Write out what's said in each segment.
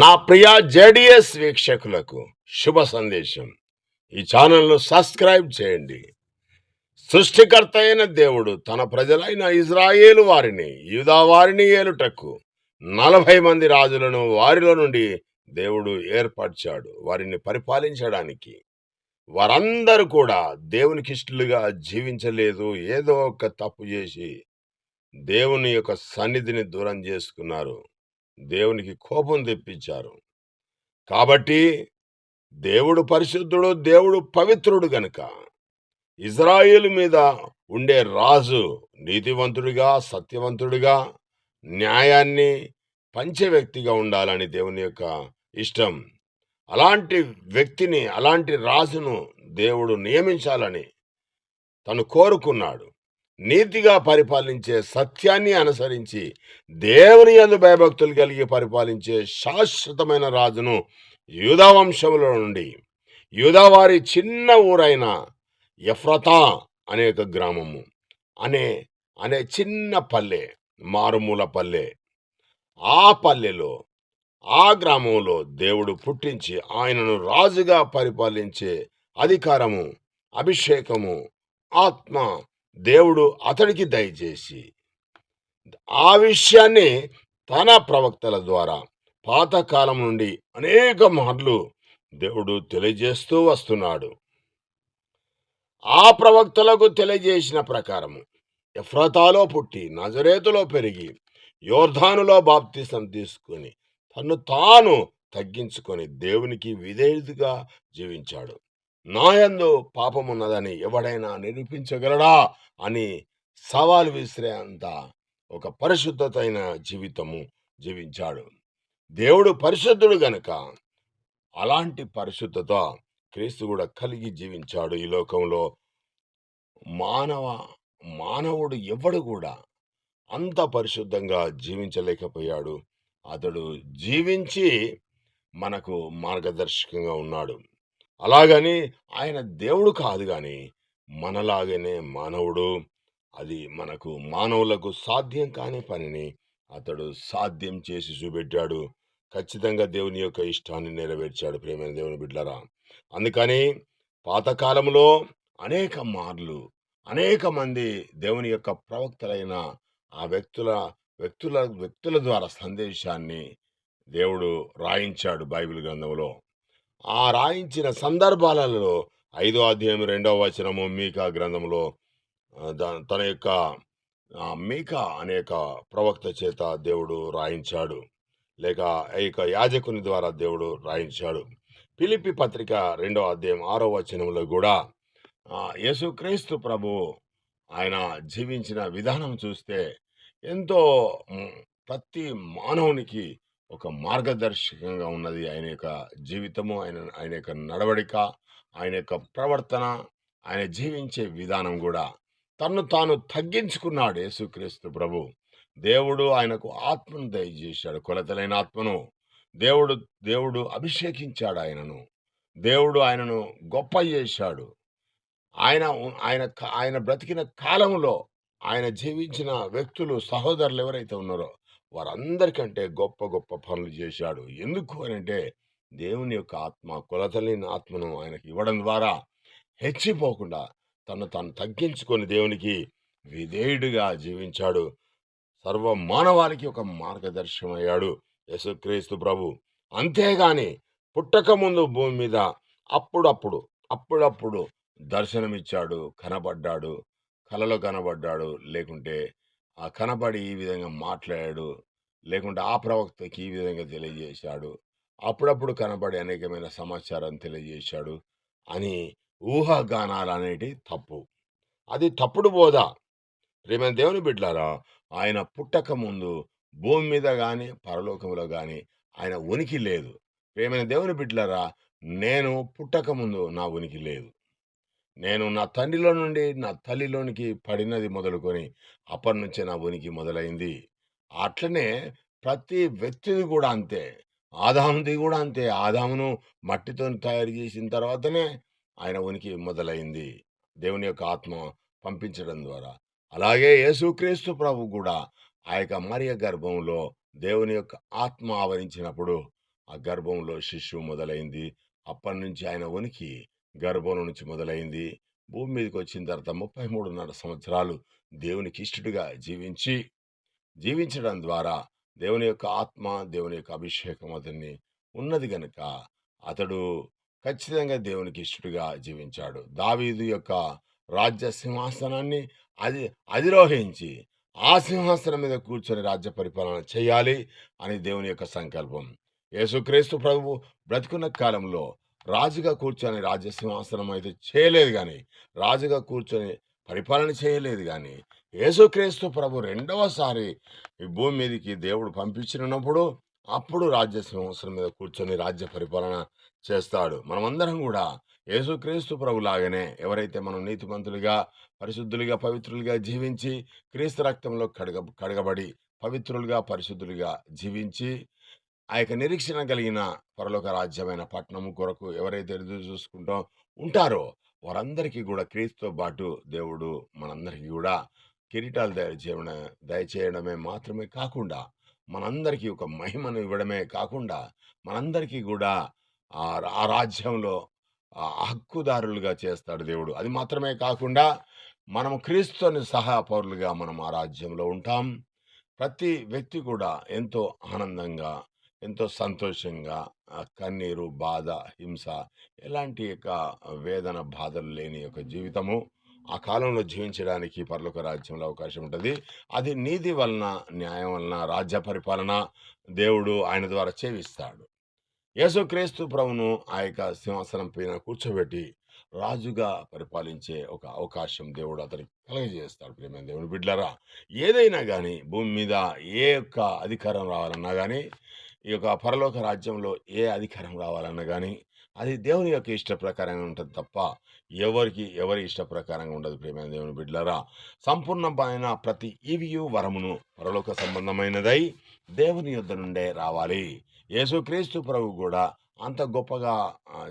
నా ప్రియ జేడిఎస్ వీక్షకులకు శుభ సందేశం. ఈ ఛానల్ను సబ్స్క్రైబ్ చేయండి. సృష్టికర్త అయిన దేవుడు తన ప్రజలైన ఇజ్రాయేలు వారిని యూదా వారిని ఏలుటకు నలభై మంది రాజులను వారిలో నుండి దేవుడు ఏర్పరిచాడు. వారిని పరిపాలించడానికి వారందరూ కూడా దేవునికి ఇష్టలుగా జీవించలేదు. ఏదో ఒక తప్పు చేసి దేవుని యొక్క సన్నిధిని దూరం చేసుకున్నారు. దేవునికి కోపం తెప్పించారు. కాబట్టి దేవుడు పరిశుద్ధుడు దేవుడు పవిత్రుడు గనుక ఇజ్రాయేలు మీద ఉండే రాజు నీతివంతుడిగా సత్యవంతుడిగా న్యాయాన్ని పంచే వ్యక్తిగా ఉండాలని దేవుని యొక్క ఇష్టం. అలాంటి వ్యక్తిని అలాంటి రాజును దేవుడు నియమించాలని తను కోరుకున్నాడు. నీతిగా పరిపాలించే సత్యాన్ని అనుసరించి దేవుని యందు భయభక్తులు కలిగి పరిపాలించే శాశ్వతమైన రాజును యూదా వంశముల నుండి యూదావారి చిన్న ఊరైన ఎఫ్రతా అనే ఒక గ్రామము అనే అనే చిన్న పల్లె మారుమూల పల్లె. ఆ పల్లెలో ఆ గ్రామంలో దేవుడు పుట్టించి ఆయనను రాజుగా పరిపాలించే అధికారము అభిషేకము ఆత్మ దేవుడు అతడికి దయచేసి ఆ విషయాన్ని తన ప్రవక్తల ద్వారా పాతకాలం నుండి అనేక మార్లు దేవుడు తెలియజేస్తూ వస్తున్నాడు. ఆ ప్రవక్తలకు తెలియజేసిన ప్రకారము ఎఫ్రతాలో పుట్టి నజరేతులో పెరిగి యోర్ధానులో బాప్తిసం తీసుకుని తను తాను తగ్గించుకొని దేవునికి విధేయుడిగా జీవించాడు. నాయందు పాపమున్నదని ఎవడైనా నిరూపించగలడా అని సవాలు విసిరే అంత ఒక పరిశుద్ధతైన జీవితము జీవించాడు. దేవుడు పరిశుద్ధుడు గనక అలాంటి పరిశుద్ధత క్రీస్తు కూడా కలిగి జీవించాడు ఈ లోకంలో. మానవ మానవుడు ఎవడు కూడా అంత పరిశుద్ధంగా జీవించలేకపోయాడు. అతడు జీవించి మనకు మార్గదర్శకంగా ఉన్నాడు. అలాగని ఆయన దేవుడు కాదు కానీ మనలాగనే మానవుడు. అది మనకు మానవులకు సాధ్యం కాని పనిని అతడు సాధ్యం చేసి చూపెట్టాడు. ఖచ్చితంగా దేవుని యొక్క ఇష్టాన్ని నెరవేర్చాడు ప్రేమైన దేవుని బిడ్డలరా. అందుకని పాతకాలంలో అనేక మార్లు అనేక మంది దేవుని యొక్క ప్రవక్తలైన ఆ వ్యక్తుల వ్యక్తుల వ్యక్తుల ద్వారా సందేశాన్ని దేవుడు రాయించాడు బైబిల్ గ్రంథంలో. ఆ రాయించిన సందర్భాలలో ఐదో అధ్యాయం రెండవ వచనము మీకా గ్రంథంలో దా- తన యొక్క మీకా అనేక ప్రవక్త చేత దేవుడు రాయించాడు. లేక ఈ యొక్క యాజకుని ద్వారా దేవుడు రాయించాడు. పిలిపి పత్రిక రెండవ అధ్యాయం ఆరో వచనంలో కూడా యేసుక్రీస్తు ప్రభు ఆయన జీవించిన విధానం చూస్తే ఎంతో ప్రతి మానవునికి ఒక మార్గదర్శకంగా ఉన్నది. ఆయన యొక్క జీవితము ఆయన ఆయన యొక్క నడవడిక ఆయన యొక్క ప్రవర్తన ఆయన జీవించే విధానం కూడా తన్ను తాను తగ్గించుకున్నాడు యేసుక్రీస్తు ప్రభు. దేవుడు ఆయనకు ఆత్మను దయచేశాడు. కొలతలైన ఆత్మను దేవుడు దేవుడు అభిషేకించాడు ఆయనను. దేవుడు ఆయనను గొప్ప చేశాడు. ఆయన ఉ- ఆయన క- ఆయన బ్రతికిన కాలంలో ఆయన జీవించిన వ్యక్తులు సహోదరులు ఎవరైతే ఉన్నారో వారందరికంటే గొప్ప గొప్ప పనులు చేశాడు. ఎందుకు అని అంటే దేవుని యొక్క ఆత్మ కొలతలేని ఆత్మను ఆయనకి ఇవ్వడం ద్వారా హెచ్చిపోకుండా తను తాను తగ్గించుకొని దేవునికి విధేయుడిగా జీవించాడు. సర్వ మానవాళికి ఒక మార్గదర్శనం అయ్యాడు యశుక్రీస్తు ప్రభు. అంతేగాని పుట్టక ముందు భూమి మీద అప్పుడప్పుడు అప్పుడప్పుడు దర్శనమిచ్చాడు కనబడ్డాడు కలలో కనబడ్డాడు. లేకుంటే ఆ కనబడి ఈ విధంగా మాట్లాడాడు. లేకుంటే ఆ ప్రవక్తకి ఈ విధంగా తెలియజేశాడు. అప్పుడప్పుడు కనబడి అనేకమైన సమాచారం తెలియజేశాడు అని ఊహాగానాలు అనేటి తప్పు. అది తప్పుడు బోధ. ప్రేమ దేవుని బిడ్డారా ఆయన పుట్టక ముందు భూమి మీద కానీ పరలోకంలో కానీ ఆయన ఉనికి లేదు. ప్రేమైన దేవుని బిడ్డలరా నేను పుట్టక ముందు నా ఉనికి లేదు. నేను నా తండ్రిలో నుండి నా తల్లిలోనికి పడినది మొదలుకొని అప్పటి నుంచే నా ఉనికి మొదలైంది. అట్లనే ప్రతి వ్యక్తిది కూడా అంతే. ఆదాముది కూడా అంతే. ఆదామును మట్టితో తయారు చేసిన తర్వాతనే ఆయన ఉనికి మొదలైంది. దేవుని యొక్క ఆత్మ పంపించడం ద్వారా. అలాగే యేసుక్రీస్తు ప్రభు కూడా ఆ యొక్క మరియ గర్భంలో దేవుని యొక్క ఆత్మ ఆవరించినప్పుడు ఆ గర్భంలో శిశువు మొదలైంది. అప్పటి నుంచి ఆయన ఉనికి గర్భం నుంచి మొదలైంది. భూమి మీదకి వచ్చిన తర్వాత ముప్పై మూడున్నర సంవత్సరాలు దేవునికి ఇష్టడుగా జీవించి జీవించడం ద్వారా దేవుని యొక్క ఆత్మ దేవుని యొక్క అభిషేకం అతన్ని ఉన్నది గనుక అతడు ఖచ్చితంగా దేవునికి ఇష్టడుగా జీవించాడు. దావీదు యొక్క రాజ్య సింహాసనాన్ని అది అధిరోహించి ఆ సింహాసనం మీద కూర్చొని రాజ్య పరిపాలన చేయాలి అని దేవుని యొక్క సంకల్పం. యేసుక్రీస్తు ప్రభువు బ్రతుకున్న కాలంలో రాజుగా కూర్చొని రాజ్యసింహాసనం అయితే చేయలేదు కానీ రాజుగా కూర్చొని పరిపాలన చేయలేదు కానీ యేసుక్రీస్తు ప్రభు రెండవసారి ఈ భూమి మీదకి దేవుడు పంపించినప్పుడు అప్పుడు రాజ్య సింహాసనం మీద కూర్చొని రాజ్య పరిపాలన చేస్తాడు. మనమందరం కూడా యేసుక్రీస్తు ప్రభు లాగానే ఎవరైతే మనం నీతిమంతులుగా పరిశుద్ధులుగా పవిత్రులుగా జీవించి క్రీస్తు రక్తంలో కడగ కడగబడి పవిత్రులుగా పరిశుద్ధులుగా జీవించి ఆ యొక్క నిరీక్షణ కలిగిన పరలోక రాజ్యమైన పట్టణము కొరకు ఎవరైతే ఎదురు చూసుకుంటూ ఉంటారో వారందరికీ కూడా క్రీస్తుతో పాటు దేవుడు మనందరికీ కూడా కిరీటాలు దయచేయడం దయచేయడమే మాత్రమే కాకుండా మనందరికీ ఒక మహిమను ఇవ్వడమే కాకుండా మనందరికీ కూడా ఆ రా- ఆ రాజ్యంలో హక్కుదారులుగా చేస్తాడు దేవుడు. అది మాత్రమే కాకుండా మనము క్రీస్తుని సహా పౌరులుగా మనం ఆ రాజ్యంలో ఉంటాం. ప్రతి వ్యక్తి కూడా ఎంతో ఆనందంగా ఎంతో సంతోషంగా కన్నీరు బాధ హింస ఎలాంటి యొక్క వేదన బాధలు లేని యొక్క జీవితము ఆ కాలంలో జీవించడానికి పరలోక రాజ్యంలో అవకాశం ఉంటుంది. అది నీతి వలన న్యాయం వలన రాజ్య పరిపాలన దేవుడు ఆయన ద్వారా చేవిస్తాడు యేసుక్రీస్తు ప్రభును ఆ యొక్క సింహాసనం పైన కూర్చోబెట్టి రాజుగా పరిపాలించే ఒక అవకాశం దేవుడు అతనికి కలగజేస్తాడు. ప్రేమ దేవుని బిడ్లరా ఏదైనా కానీ భూమి మీద ఏ యొక్క అధికారం రావాలన్నా కానీ ఈ యొక్క పరలోక రాజ్యంలో ఏ అధికారం రావాలన్నా కానీ అది దేవుని యొక్క ఇష్ట ప్రకారంగా ఉంటుంది తప్ప ఎవరికి ఎవరి ఇష్ట ప్రకారంగా ఉండదు ప్రేమ దేవుని బిడ్డలరా. సంపూర్ణమైన ప్రతి ఈవియు వరమును పరలోక సంబంధమైనదై దేవుని యొద్ద నుండే రావాలి. యేసుక్రీస్తు ప్రభు కూడా అంత గొప్పగా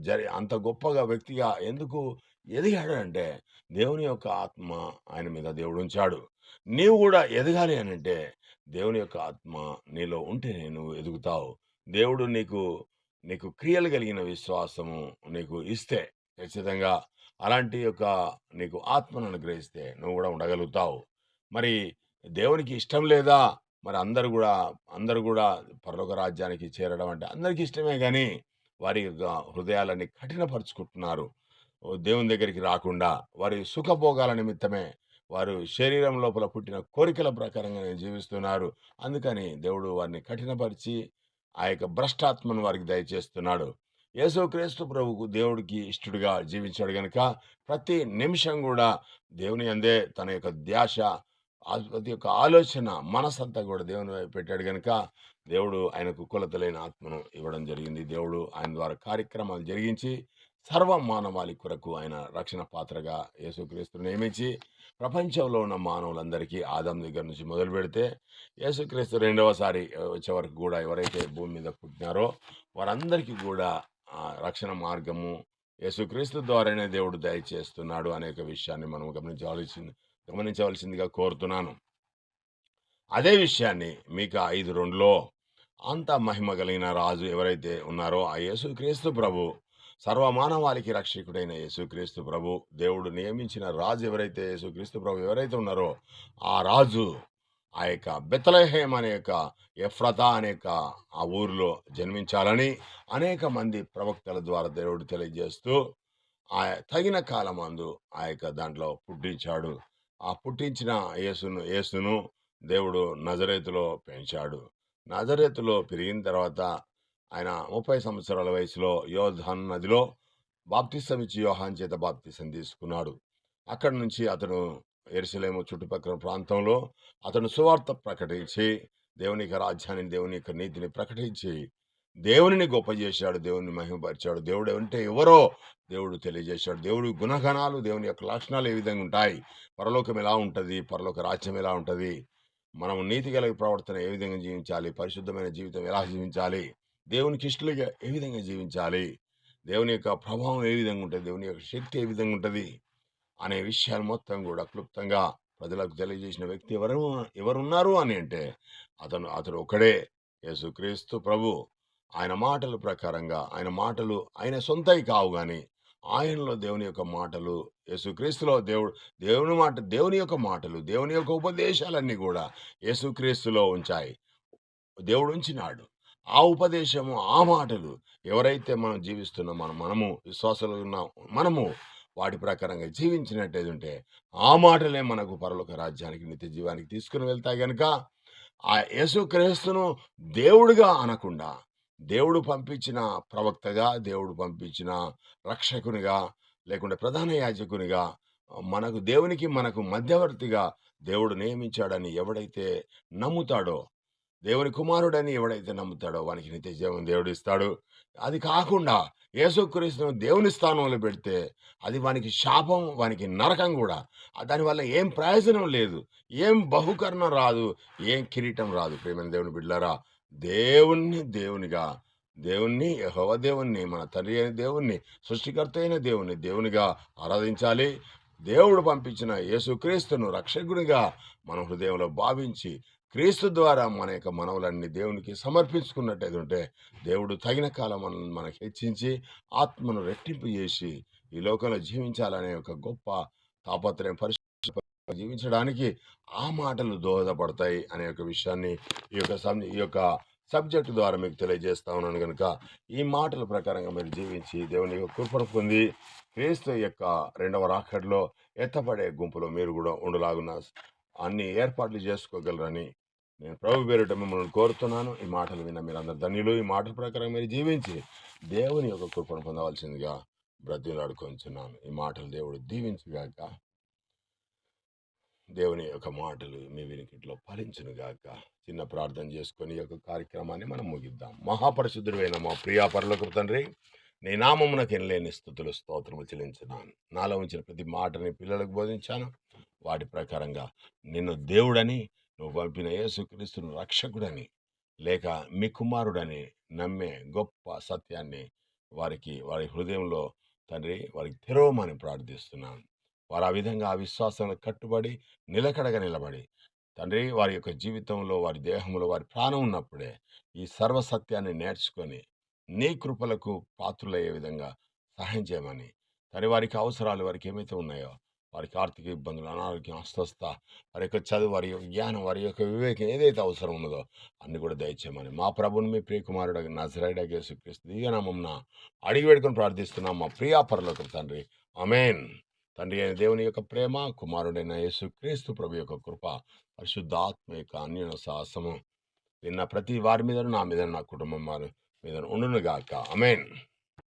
జరి అంత గొప్పగా వ్యక్తిగా ఎందుకు ఎదిగాడు అంటే దేవుని యొక్క ఆత్మ ఆయన మీద దేవుడు ఉంచాడు నీవు కూడా ఎదగాలి అని అంటే దేవుని యొక్క ఆత్మ నీలో ఉంటేనే నువ్వు ఎదుగుతావు. దేవుడు నీకు నీకు క్రియలు కలిగిన విశ్వాసము నీకు ఇస్తే ఖచ్చితంగా అలాంటి యొక్క నీకు ఆత్మను అనుగ్రహిస్తే నువ్వు కూడా ఉండగలుగుతావు. మరి దేవునికి ఇష్టం లేదా? మరి అందరు కూడా అందరు కూడా పరలోక రాజ్యానికి చేరడం అంటే అందరికీ ఇష్టమే కానీ వారి యొక్క హృదయాలని కఠినపరుచుకుంటున్నారు. దేవుని దగ్గరికి రాకుండా వారి సుఖభోగాల నిమిత్తమే వారు శరీరం లోపల పుట్టిన కోరికల ప్రకారంగానే జీవిస్తున్నారు. అందుకని దేవుడు వారిని కఠినపరిచి ఆ యొక్క భ్రష్టాత్మను వారికి దయచేస్తున్నాడు. యేసుక్రీస్తు ప్రభుకు దేవుడికి ఇష్టడుగా జీవించాడు గనుక ప్రతి నిమిషం కూడా దేవుని అందే తన యొక్క ధ్యాస ఆ ప్రతి యొక్క ఆలోచన మనసంతా కూడా దేవుని వైపు పెట్టాడు గనుక దేవుడు ఆయనకు కులతలైన ఆత్మను ఇవ్వడం జరిగింది. దేవుడు ఆయన ద్వారా కార్యక్రమాలు జరిగించి సర్వ మానవాళి కొరకు ఆయన రక్షణ పాత్రగా యేసుక్రీస్తును నియమించి ప్రపంచంలో ఉన్న మానవులందరికీ ఆదం దగ్గర నుంచి మొదలు పెడితే యేసుక్రీస్తు రెండవసారి వచ్చే వరకు కూడా ఎవరైతే భూమి మీద పుట్టినారో వారందరికీ కూడా రక్షణ మార్గము యేసుక్రీస్తు ద్వారానే దేవుడు దయచేస్తున్నాడు అనేక విషయాన్ని మనం గమనించవలసింది గమనించవలసిందిగా కోరుతున్నాను. అదే విషయాన్ని మీకు ఐదు రెండులో అంత మహిమ కలిగిన రాజు ఎవరైతే ఉన్నారో ఆ యేసుక్రీస్తు ప్రభు సర్వమానవాళికి రక్షకుడైన యేసుక్రీస్తు ప్రభు. దేవుడు నియమించిన రాజు ఎవరైతే యేసుక్రీస్తు ప్రభు ఎవరైతే ఉన్నారో ఆ రాజు ఆ యొక్క బెతలహేమ్ అనే యొక్క ఎఫ్రతా అనే యొక్క ఆ ఊరిలో జన్మించాలని అనేక మంది ప్రవక్తల ద్వారా దేవుడు తెలియజేస్తూ ఆ తగిన కాలమందు ఆ యొక్క దాంట్లో పుట్టించాడు. ఆ పుట్టించిన యేసును యేసును దేవుడు నజరేతులో పెంచాడు. నజరేతులో పెరిగిన తర్వాత ఆయన ముప్పై సంవత్సరాల వయసులో యోధాన్ నదిలో బాప్తిసం ఇచ్చి యోహాన్ చేత బాప్తిసం తీసుకున్నాడు. అక్కడి నుంచి అతను ఎరుసలేము చుట్టుపక్కల ప్రాంతంలో అతను సువార్త ప్రకటించి దేవుని యొక్క రాజ్యాన్ని దేవుని యొక్క నీతిని ప్రకటించి దేవునిని గొప్ప చేశాడు దేవుని మహిమపరిచాడు. దేవుడు అంటే ఎవరో దేవుడు తెలియజేశాడు. దేవుడి గుణగణాలు దేవుని యొక్క లక్షణాలు ఏ విధంగా ఉంటాయి? పరలోకం ఎలా ఉంటుంది? పరలోక రాజ్యం ఎలా ఉంటుంది? మనం నీతి కలిగి ప్రవర్తన ఏ విధంగా జీవించాలి? పరిశుద్ధమైన జీవితం ఎలా జీవించాలి? దేవునికి ఇష్టలుగా ఏ విధంగా జీవించాలి? దేవుని యొక్క ప్రభావం ఏ విధంగా ఉంటుంది? దేవుని యొక్క శక్తి ఏ విధంగా ఉంటుంది? అనే విషయాలు మొత్తం కూడా క్లుప్తంగా ప్రజలకు తెలియజేసిన వ్యక్తి ఎవరు ఎవరున్నారు అని అంటే అతను అతడు ఒకడే యేసుక్రీస్తు ప్రభు. ఆయన మాటల ప్రకారంగా ఆయన మాటలు ఆయన సొంతవి కావు కానీ ఆయనలో దేవుని యొక్క మాటలు యేసుక్రీస్తులో దేవుడు దేవుని మాట దేవుని యొక్క మాటలు దేవుని యొక్క ఉపదేశాలన్నీ కూడా యేసుక్రీస్తులో ఉంచాయి. దేవుడు ఉంచినాడు. ఆ ఉపదేశము ఆ మాటలు ఎవరైతే మనం జీవిస్తున్నాం మనం మనము విశ్వాసాలు ఉన్న మనము వాటి ప్రకారంగా జీవించినట్టయితే ఉంటే ఆ మాటలే మనకు పరలోక రాజ్యానికి నిత్య జీవానికి తీసుకుని వెళ్తాయి కనుక ఆ యేసుక్రీస్తును దేవుడిగా అనకుండా దేవుడు పంపించిన ప్రవక్తగా దేవుడు పంపించిన రక్షకునిగా లేకుంటే ప్రధాన యాజకునిగా మనకు దేవునికి మనకు మధ్యవర్తిగా దేవుడు నియమించాడని ఎవడైతే నమ్ముతాడో దేవుని కుమారుడని ఎవడైతే నమ్ముతాడో వానికి నిత్య జీవం దేవుడు ఇస్తాడు అది కాకుండా యేసుక్రీస్తును దేవుని స్థానంలో పెడితే అది వానికి శాపం వానికి నరకం కూడా. దానివల్ల ఏం ప్రయోజనం లేదు. ఏం బహుకరణ రాదు. ఏం కిరీటం రాదు. ప్రేమైన దేవుని బిడ్డలారా దేవుణ్ణి దేవునిగా దేవుణ్ణి యహోవ దేవుణ్ణి మన తండ్రి అయిన దేవుణ్ణి సృష్టికర్త అయిన దేవుణ్ణి దేవునిగా ఆరాధించాలి. దేవుడు పంపించిన యేసుక్రీస్తును రక్షకునిగా మన హృదయంలో భావించి క్రీస్తు ద్వారా మన యొక్క మనవులన్నీ దేవునికి సమర్పించుకున్నట్టయితే ఉంటే దేవుడు తగిన కాలం మనల్ని మనకు హెచ్చించి ఆత్మను రెట్టింపు చేసి ఈ లోకంలో జీవించాలనే ఒక గొప్ప తాపత్రయం పరిశుద్ధ జీవించడానికి ఆ మాటలు దోహదపడతాయి అనే ఒక విషయాన్ని ఈ యొక్క ఈ యొక్క సబ్జెక్ట్ ద్వారా మీకు తెలియజేస్తా ఉన్నాను కనుక ఈ మాటల ప్రకారంగా మీరు జీవించి దేవుని యొక్క కృపను పొంది క్రీస్తు యొక్క రెండవ రాకడలో ఎత్తపడే గుంపులో మీరు కూడా ఉండలాగున్న అన్ని ఏర్పాట్లు చేసుకోగలరని నేను ప్రభు పేరిట మిమ్మల్ని కోరుతున్నాను. ఈ మాటలు విన్న మీరు అందరు ధన్యులు. ఈ మాటల ప్రకారం మీరు జీవించి దేవుని యొక్క కృపను పొందవలసిందిగా బ్రతిలాడుకొంచున్నాను ఈ మాటలు దేవుడు దీవించుగాక దేవుని యొక్క మాటలు మీ వినికిట్లో ఫలించునుగాక చిన్న ప్రార్థన చేసుకొని ఈ యొక్క కార్యక్రమాన్ని మనం ముగిద్దాం. మహాపరిశుద్ధుడైన మా ప్రియా పరలోక తండ్రి నీ నామమునకు ఎనలేని స్థుతులు స్తోత్రములు చెల్లించున్నాను. నాలో ఉంచిన ప్రతి మాటని పిల్లలకు బోధించాను. వాటి ప్రకారంగా నిన్ను దేవుడని నువ్వు పంపిన యేసుక్రీస్తును రక్షకుడని లేక మీ కుమారుడని నమ్మే గొప్ప సత్యాన్ని వారికి వారి హృదయంలో తండ్రి వారికి తెరవమని ప్రార్థిస్తున్నాను. వారు ఆ విధంగా ఆ విశ్వాసానికి కట్టుబడి నిలకడగా నిలబడి తండ్రి వారి యొక్క జీవితంలో వారి దేహంలో వారి ప్రాణం ఉన్నప్పుడే ఈ సర్వసత్యాన్ని నేర్చుకొని నీ కృపలకు పాత్రులయ్యే విధంగా సహాయం చేయమని. తరి వారికి అవసరాలు వారికి ఏమైతే ఉన్నాయో వారికి ఆర్థిక ఇబ్బందులు అనారోగ్యం అస్వస్థ వారి యొక్క చదువు వారి యొక్క జ్ఞానం వారి యొక్క వివేకం ఏదైతే అవసరం ఉన్నదో అన్ని కూడా దయచేయమని. మా ప్రభుని మీ ప్రియకుమారుడు నజరైడ యేసుక్రీస్తు దివ్యనామంన అడిగి వేడుకొని ప్రార్థిస్తున్నాం. మా ప్రియా పరలోక తండ్రి. అమేన్ తండ్రి అయిన దేవుని యొక్క ప్రేమ కుమారుడైన యేసుక్రీస్తు ప్రభు యొక్క కృప పరిశుద్ధాత్మ యొక్క అన్యోన్య సాహసము. విన్న ప్రతి వారి మీద నా మీద నా కుటుంబం వారు మీద ఉండునుగాక అమేన్